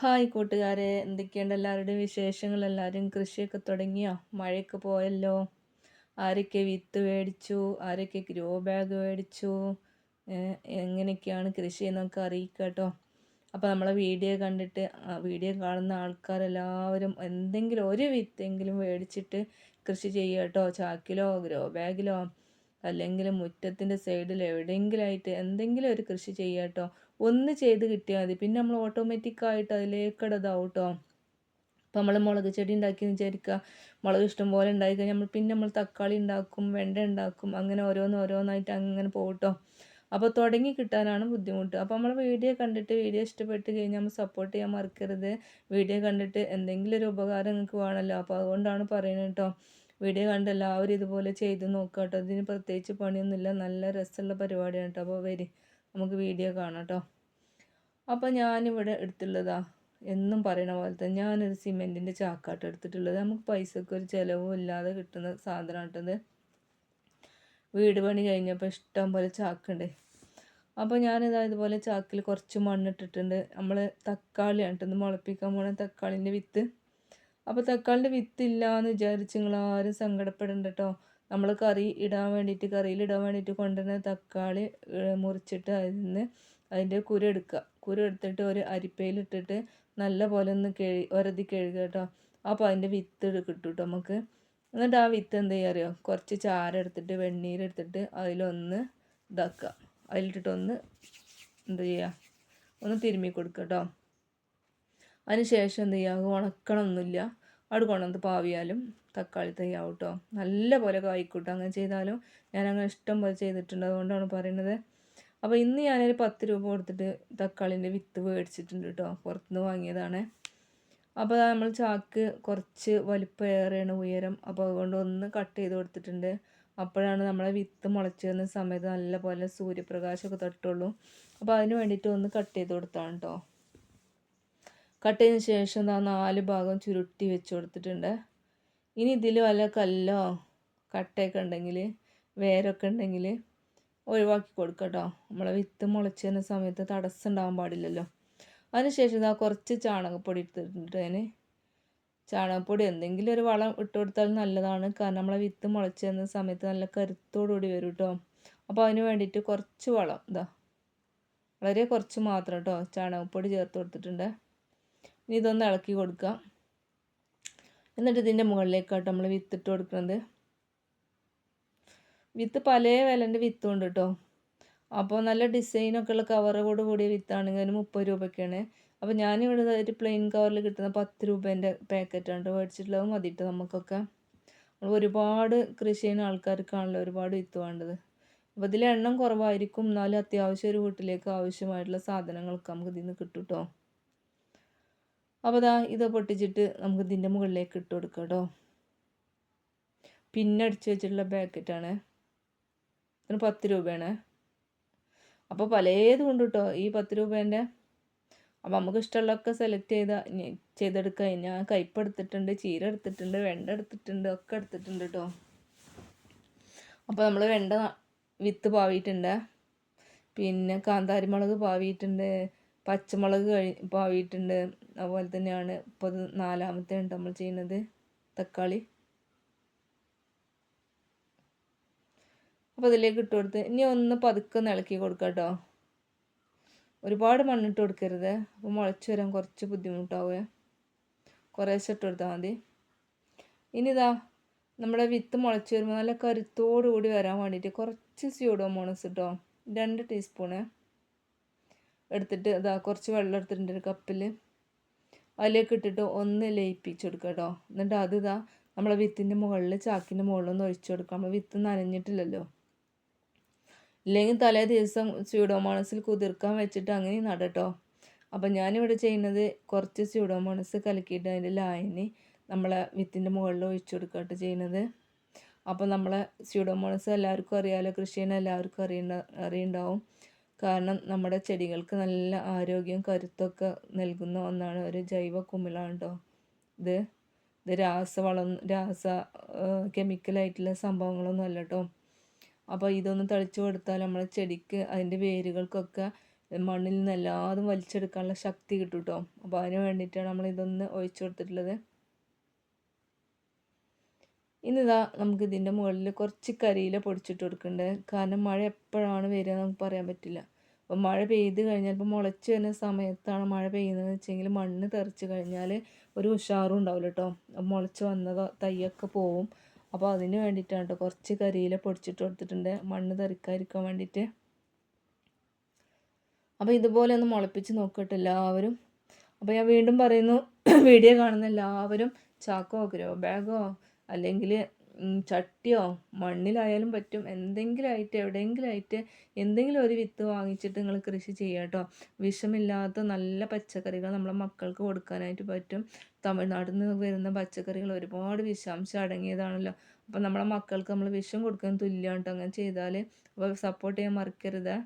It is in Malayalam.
ഹായ് കൂട്ടുകാരെ എന്തൊക്കെയുണ്ട് എല്ലാവരുടെയും വിശേഷങ്ങൾ? എല്ലാവരും കൃഷിയൊക്കെ തുടങ്ങിയോ? മഴയൊക്കെ പോയല്ലോ. ആരൊക്കെ വിത്ത് മേടിച്ചു? ആരൊക്കെ ഗ്രോ ബാഗ് മേടിച്ചു? എങ്ങനെയൊക്കെയാണ് കൃഷി എന്നൊക്കെ അറിയിക്കുക കേട്ടോ അപ്പോൾ നമ്മളെ വീഡിയോ കണ്ടിട്ട് വീഡിയോ കാണുന്ന ആൾക്കാരെല്ലാവരും എന്തെങ്കിലും ഒരു വിത്തെങ്കിലും മേടിച്ചിട്ട് കൃഷി ചെയ്യുക കേട്ടോ. ചാക്കിലോ ഗ്രോ ബാഗിലോ അല്ലെങ്കിൽ മുറ്റത്തിന്റെ സൈഡിൽ എവിടെയെങ്കിലായിട്ട് എന്തെങ്കിലും ഒരു കൃഷി ചെയ്യുക കേട്ടോ. ഒന്ന് ചെയ്ത് കിട്ടിയാൽ മതി. പിന്നെ നമ്മൾ ഓട്ടോമാറ്റിക്കായിട്ട് അതിലേക്കടെ ഇതാവും കേട്ടോ അപ്പോൾ നമ്മൾ മുളക് ചെടി ഉണ്ടാക്കി വിചാരിക്കുക. മുളക് ഇഷ്ടം പോലെ ഉണ്ടായി കഴിഞ്ഞാൽ നമ്മൾ പിന്നെ നമ്മൾ തക്കാളി ഉണ്ടാക്കും വെണ്ട ഉണ്ടാക്കും അങ്ങനെ ഓരോന്ന് ഓരോന്നായിട്ട് അങ്ങനെ പോകട്ടോ അപ്പോൾ തുടങ്ങി കിട്ടാനാണ് ബുദ്ധിമുട്ട്. അപ്പോൾ നമ്മൾ വീഡിയോ കണ്ടിട്ട് വീഡിയോ ഇഷ്ടപ്പെട്ട് കഴിഞ്ഞാൽ നമ്മൾ സപ്പോർട്ട് ചെയ്യാൻ മറക്കരുത്. വീഡിയോ കണ്ടിട്ട് എന്തെങ്കിലും ഒരു ഉപകാരം നിങ്ങൾക്ക് വേണമല്ലോ. അപ്പോൾ അതുകൊണ്ടാണ് പറയുന്നത് കേട്ടോ. വീഡിയോ കണ്ട് എല്ലാവരും ഇതുപോലെ ചെയ്ത് നോക്കുക കേട്ടോ. ഇതിന് പ്രത്യേകിച്ച് പണിയൊന്നുമില്ല. നല്ല രസമുള്ള പരിപാടിയാണ് കേട്ടോ. അപ്പോൾ വരി. നമുക്ക് വീഡിയോ കാണാം കേട്ടോ. അപ്പോൾ ഞാനിവിടെ എടുത്തുള്ളതാ എന്നും പറയണ പോലെ തന്നെ ഞാനൊരു സിമെന്റിന്റെ ചാക്കാട്ട് എടുത്തിട്ടുള്ളത്. നമുക്ക് പൈസക്ക് ഒരു ചിലവും ഇല്ലാതെ കിട്ടുന്ന സാധനമായിട്ടത് വീട് പണി കഴിഞ്ഞപ്പോൾ ഇഷ്ടം പോലെ ചാക്കുണ്ട്. അപ്പോൾ ഞാനിതാ ഇതുപോലെ ചാക്കിൽ കുറച്ച് മണ്ണിട്ടിട്ടുണ്ട്. നമ്മൾ തക്കാളി കേട്ടോ മുളപ്പിക്കാൻ പോണ തക്കാളിന്റെ വിത്ത്. അപ്പോൾ തക്കാളിന്റെ വിത്തില്ല എന്ന് വിചാരിച്ച് നിങ്ങൾ ആരും സങ്കടപ്പെടണ്ട കേട്ടോ നമ്മൾ കറി ഇടാൻ വേണ്ടിയിട്ട് കറിയിൽ ഇടാൻ വേണ്ടിയിട്ട് കൊണ്ടുവരുന്ന തക്കാളി മുറിച്ചിട്ട് അതിൽ നിന്ന് അതിന്റെ കുരു എടുക്കുക. കുരു എടുത്തിട്ട് ഒരു അരിപ്പയിലിട്ടിട്ട് നല്ല പോലെ ഒന്ന് കഴുകി ഒരതി കഴുകുക കേട്ടോ. അപ്പോൾ അതിന്റെ വിത്ത് കിട്ടും കേട്ടോ നമുക്ക്. എന്നിട്ട് ആ വിത്ത് എന്ത് ചെയ്യുക അറിയോ? കുറച്ച് ചാരം എടുത്തിട്ട് വെണ്ണീരെടുത്തിട്ട് അതിലൊന്ന് ഇതാക്കുക. അതിലിട്ടിട്ടൊന്ന് എന്ത് ചെയ്യുക? ഒന്ന് തിരുമ്മി കൊടുക്കുക കേട്ടോ. അതിന് ശേഷം എന്ത് ചെയ്യുക? ഉണക്കണമൊന്നുമില്ല. അവിടെ കൊണ്ടുവന്ന് പാവിയാലും തക്കാളി തയ്യാവും കേട്ടോ. നല്ല പോലെ കായ്ക്കൂട്ടോ അങ്ങനെ ചെയ്താലും ഞാൻ ഇഷ്ടം പോലെ ചെയ്തിട്ടുണ്ട്. അതുകൊണ്ടാണ് പറയുന്നത്. അപ്പോൾ ഇന്ന് ഞാനൊരു പത്ത് രൂപ കൊടുത്തിട്ട് തക്കാളിന്റെ വിത്ത് മേടിച്ചിട്ടുണ്ട് കേട്ടോ പുറത്തുനിന്ന് വാങ്ങിയതാണ്. അപ്പോൾ നമ്മൾ ചാക്ക് കുറച്ച് വലിപ്പമേറെയാണ് ഉയരം. അപ്പോൾ അതുകൊണ്ട് ഒന്ന് കട്ട് ചെയ്ത് കൊടുത്തിട്ടുണ്ട്. അപ്പോഴാണ് നമ്മളെ വിത്ത് മുളച്ച് വരുന്ന സമയത്ത് നല്ല പോലെ സൂര്യപ്രകാശമൊക്കെ തട്ടുള്ളൂ. അപ്പോൾ അതിന് വേണ്ടിയിട്ട് ഒന്ന് കട്ട് ചെയ്ത് കൊടുത്താണ് കേട്ടോ കട്ട് ചെയ്തതിന് ശേഷം എന്താ നാല് ഭാഗം ചുരുട്ടി വെച്ച് കൊടുത്തിട്ടുണ്ട്. ഇനി ഇതിൽ വല്ല കല്ലോ കട്ടയൊക്കെ ഉണ്ടെങ്കിൽ വേരൊക്കെ ഉണ്ടെങ്കിൽ ഒഴിവാക്കി കൊടുക്കുക കേട്ടോ നമ്മളെ വിത്ത് മുളച്ചതിന് സമയത്ത് തടസ്സം ഉണ്ടാകാൻ പാടില്ലല്ലോ. അതിനുശേഷം ഇതാ കുറച്ച് ചാണകപ്പൊടി എടുത്തിട്ടുണ്ട് ചാണകപ്പൊടി എന്തെങ്കിലും ഒരു വളം ഇട്ട് കൊടുത്താൽ നല്ലതാണ്. കാരണം നമ്മളെ വിത്ത് മുളച്ച് മുളച്ചെന്ന സമയത്ത് നല്ല കരുത്തോടുകൂടി വരും കേട്ടോ അപ്പോൾ അതിന് വേണ്ടിയിട്ട് കുറച്ച് വളം ഇതാ. വളരെ കുറച്ച് മാത്രം കേട്ടോ ചാണകപ്പൊടി ചേർത്ത് കൊടുത്തിട്ടുണ്ട്. ഇനി ഇതൊന്ന് ഇളക്കി കൊടുക്കാം. എന്നിട്ട് ഇതിന്റെ മുകളിലേക്കാട്ടോ നമ്മൾ വിത്തിട്ട് കൊടുക്കുന്നത്. വിത്ത് പല വിലന്റെ വിത്തും ഉണ്ട് കേട്ടോ അപ്പോൾ നല്ല ഡിസൈനൊക്കെ ഉള്ള കവറോട് കൂടിയ വിത്താണെങ്കിൽ അതിന് മുപ്പത് രൂപയ്ക്കാണ്. അപ്പോൾ ഞാനിവിടെ ഒരു പ്ലെയിൻ കവറിൽ കിട്ടുന്ന പത്ത് രൂപേന്റെ പാക്കറ്റാണ് മേടിച്ചിട്ടുള്ളത് മതിയിട്ട് നമുക്കൊക്കെ. ഒരുപാട് കൃഷി ചെയ്യുന്ന ആൾക്കാർക്കാണല്ലോ ഒരുപാട് വിത്ത് വേണ്ടത്. അപ്പോൾ ഇതിൽ എണ്ണം കുറവായിരിക്കും. എന്നാലും അത്യാവശ്യം ഒരു വീട്ടിലേക്ക് ആവശ്യമായിട്ടുള്ള സാധനങ്ങളൊക്കെ നമുക്ക് ഇതിൽ നിന്ന് കിട്ടും കേട്ടോ അപ്പോൾ ഇതാ ഇത് പൊട്ടിച്ചിട്ട് നമുക്ക് ഇതിന്റെ മുകളിലേക്ക് ഇട്ട് കൊടുക്കാം കേട്ടോ പിന്നടിച്ച് വെച്ചിട്ടുള്ള പാക്കറ്റാണ് ഇതിന് പത്ത് രൂപയാണ്. അപ്പോൾ പലതും ഉണ്ട് കേട്ടോ ഈ പത്ത് രൂപേന്റെ അപ്പോൾ നമുക്ക് ഇഷ്ടമുള്ളതൊക്കെ സെലക്ട് ചെയ്ത ചെയ്തെടുക്കുക ഞാൻ കയ്പ് എടുത്തിട്ടുണ്ട് ചീര എടുത്തിട്ടുണ്ട് വെണ്ട എടുത്തിട്ടുണ്ട് ഒക്കെ എടുത്തിട്ടുണ്ട് കേട്ടോ അപ്പോൾ നമ്മൾ വെണ്ട വിത്ത് പാവിയിട്ടുണ്ട്. പിന്നെ കാന്താരി മുളക് പാവിയിട്ടുണ്ട്. പച്ചമുളക് കഴി പാവിയിട്ടുണ്ട്. അതുപോലെ തന്നെയാണ് ഇപ്പോൾ നാലാമത്തെ ഉണ്ട് നമ്മൾ ചെയ്യുന്നത്. തക്കാളി. അപ്പോൾ അതിലേക്ക് ഇട്ട് കൊടുത്ത്. ഇനി ഒന്ന് പതുക്കെ ഇളക്കി കൊടുക്കാം കേട്ടോ ഒരുപാട് മണ്ണിട്ട് കൊടുക്കരുത്. അപ്പോൾ മുളച്ച് വരാൻ കുറച്ച് ബുദ്ധിമുട്ടാവുക കുറേശ്ശെ ഇട്ട് കൊടുത്താൽ മതി. ഇനി ഇതാ നമ്മുടെ വിത്ത് മുളച്ച് വരുമ്പോൾ നല്ല കരുത്തോടു കൂടി വരാൻ വേണ്ടിയിട്ട് കുറച്ച് സ്യൂഡോമോണസ് ഇട്ടോ രണ്ട് ടീസ്പൂണ് എടുത്തിട്ട് ഇതാ കുറച്ച് വെള്ളം എടുത്തിട്ടുണ്ട് ഒരു കപ്പിൽ അതിലേക്ക് ഇട്ടിട്ട് ഒന്ന് ലയിപ്പിച്ച് കൊടുക്കുക കേട്ടോ എന്നിട്ട് അത് ഇതാ നമ്മളെ വിത്തിന്റെ മുകളിൽ ചാക്കിന്റെ മുകളിൽ ഒന്ന് ഒഴിച്ചു കൊടുക്കാം. വിത്ത് നനഞ്ഞിട്ടില്ലല്ലോ. ഇല്ലെങ്കിൽ തലേ ദിവസം സ്യൂഡോമോണസിൽ കുതിർക്കാൻ വെച്ചിട്ട് അങ്ങനെ നടട്ടോ. അപ്പം ഞാനിവിടെ ചെയ്യുന്നത് കുറച്ച് സ്യൂഡോമോണസ് കലക്കിയിട്ട് അതിന്റെ ലായനി നമ്മളെ വിത്തിന്റെ മുകളിൽ ഒഴിച്ചു കൊടുക്കാട്ട് ചെയ്യുന്നത്. അപ്പോൾ നമ്മളെ സ്യൂഡോമോണസ് എല്ലാവർക്കും അറിയാമല്ലോ കൃഷിനെ എല്ലാവർക്കും അറിയണ്ട അറിയുണ്ടാവും. കാരണം നമ്മുടെ ചെടികൾക്ക് നല്ല ആരോഗ്യം കരുത്തൊക്കെ നൽകുന്ന ഒന്നാണ് ഒരു ജൈവ കുമിളാണ് കേട്ടോ ഇത്. ഇത് രാസവളം രാസ കെമിക്കലായിട്ടുള്ള സംഭവങ്ങളൊന്നും അല്ല കേട്ടോ അപ്പോൾ ഇതൊന്ന് തളിച്ചു കൊടുത്താൽ നമ്മളെ ചെടിക്ക് അതിന്റെ വേരുകൾക്കൊക്കെ മണ്ണിൽ നിന്ന് എല്ലാതും വലിച്ചെടുക്കാനുള്ള ശക്തി കിട്ടും കേട്ടോ അപ്പോൾ അതിന് വേണ്ടിയിട്ടാണ് നമ്മൾ ഇതൊന്ന് ഒഴിച്ചു കൊടുത്തിട്ടുള്ളത്. ഇന്നിതാ നമുക്ക് ഇതിന്റെ മുകളിൽ കുറച്ച് കരിയില പൊടിച്ചിട്ട് കൊടുക്കുന്നുണ്ട്. കാരണം മഴ എപ്പോഴാണ് വരിക നമുക്ക് പറയാൻ പറ്റില്ല. അപ്പോൾ മഴ പെയ്ത് കഴിഞ്ഞാൽ ഇപ്പോൾ മുളച്ച് വരുന്ന സമയത്താണ് മഴ പെയ്യുന്നത് വെച്ചെങ്കിൽ മണ്ണ് തെറിച്ച് കഴിഞ്ഞാൽ ഒരു ഉഷാറും ഉണ്ടാവില്ല കേട്ടോ മുളച്ച് വന്നതോ തൈയൊക്കെ പോവും. അപ്പോൾ അതിന് വേണ്ടിയിട്ടാണ് കേട്ടോ കുറച്ച് കരിയില പൊടിച്ചിട്ട് കൊടുത്തിട്ടുണ്ട്. മണ്ണ് തെറിക്കാതിരിക്കാൻ വേണ്ടിയിട്ട്. അപ്പോൾ ഇതുപോലെ ഒന്ന് മുളപ്പിച്ച് നോക്കട്ടെ എല്ലാവരും. അപ്പോൾ ഞാൻ വീണ്ടും പറയുന്നു വീഡിയോ കാണുന്ന എല്ലാവരും ചാക്കോ ഗ്രോ ബാഗോ അല്ലെങ്കിൽ ചട്ടിയോ മണ്ണിലായാലും പറ്റും. എന്തെങ്കിലും ആയിട്ട് എവിടെയെങ്കിലും ആയിട്ട് എന്തെങ്കിലും ഒരു വിത്ത് വാങ്ങിച്ചിട്ട് നിങ്ങൾ കൃഷി ചെയ്യുക കേട്ടോ. വിഷമില്ലാത്ത നല്ല പച്ചക്കറികൾ നമ്മളെ മക്കൾക്ക് കൊടുക്കാനായിട്ട് പറ്റും. തമിഴ്നാട്ടിൽ നിന്ന് വരുന്ന പച്ചക്കറികൾ ഒരുപാട് വിഷാംശം അടങ്ങിയതാണല്ലോ. അപ്പോൾ നമ്മളെ മക്കൾക്ക് നമ്മൾ വിഷം കൊടുക്കാൻ തുല്യമാണ് കേട്ടോ അങ്ങനെ ചെയ്താൽ അപ്പോൾ സപ്പോർട്ട് ചെയ്യാൻ മറക്കരുത്.